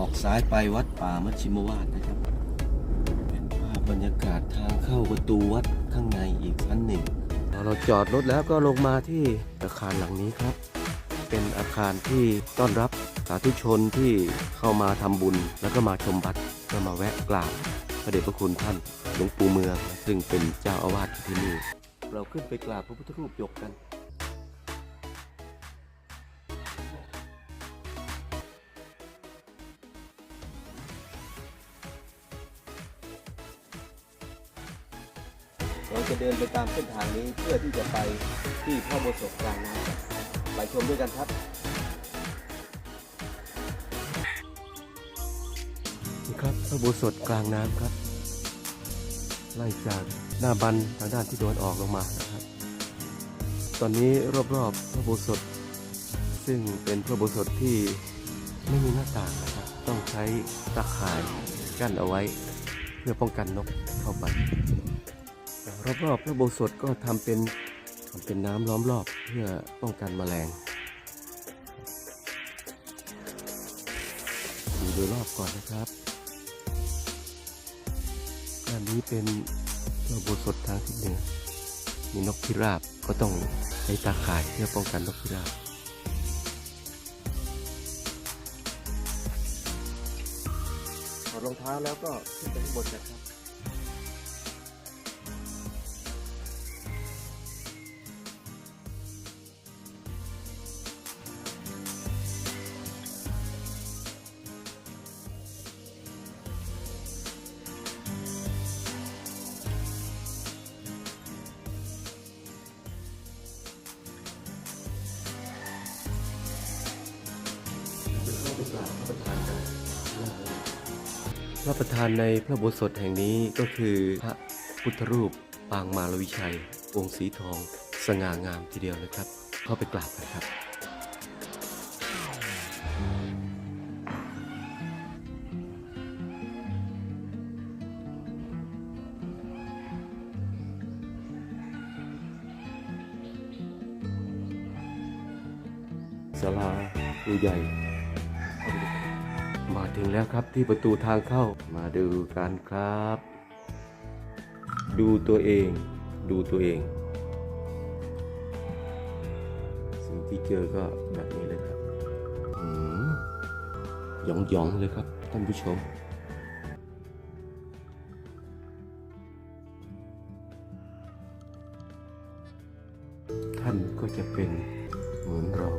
ออกซ้ายไปวัดป่ามัชชิมวาสนะครับ เป็นภาพบรรยากาศทางเข้าประตูวัดข้างในอีกชั้นหนึ่งเราจอดรถแล้วก็ลงมาที่อาคารหลังนี้ครับ เป็นอาคารที่ต้อนรับสาธุชนที่เข้ามาทำบุญ แล้วก็มาชมวัดก็มาแวะกราบพระเดชพระคุณท่านหลวงปู่เมือง ซึ่งเป็นเจ้าอาวาสที่นี่ เราขึ้นไปกราบพระพุทธรูปหยกกัน เราจะเดินไปตามเส้นทางนี้เพื่อที่จะไปที่พระโบสถกลางน้ำไปชมด้วยกันครับนี่ครับพระโบสถกลางน้ำครับ ไล่จากหน้าบันทางด้านที่โดนออกลงมานะครับ ตอนนี้รอบๆพระโบสถซึ่งเป็นพระโบสถที่ไม่มีหน้าต่างนะครับ ต้องใช้ตะข่ายกั้นเอาไว้เพื่อป้องกันนกเข้าไป รอบๆพระโบสถก็ทำเป็นทำเป็นน้ำล้อมรอบเพื่อป้องกันแมลงดูโดยรอบก่อนนะครับด้านนี้เป็นพระโบสถทางทิศเหนือมีนกพิราบก็ต้องใช้ตาข่ายเพื่อป้องกันนกพิราบถอดรองเท้าแล้วก็ขึ้นไปข้างบนนะครับ พระประธานในพระโบสถแห่งนี้ก็คือพระพุทธรูปปางมารวิชัย องค์สีทอง สง่างามทีเดียวนะครับ เข้าไปกราบกันครับศาลาดูใหญ่ มาถึงแล้วครับที่ประตูทางเข้ามาดูกันครับ ดูตัวเอง ดูตัวเอง สิ่งที่เจอก็แบบนี้เลยครับอืมหยองหยองๆเลยครับท่านผู้ชม ท่านก็จะเป็นเหมือนเรา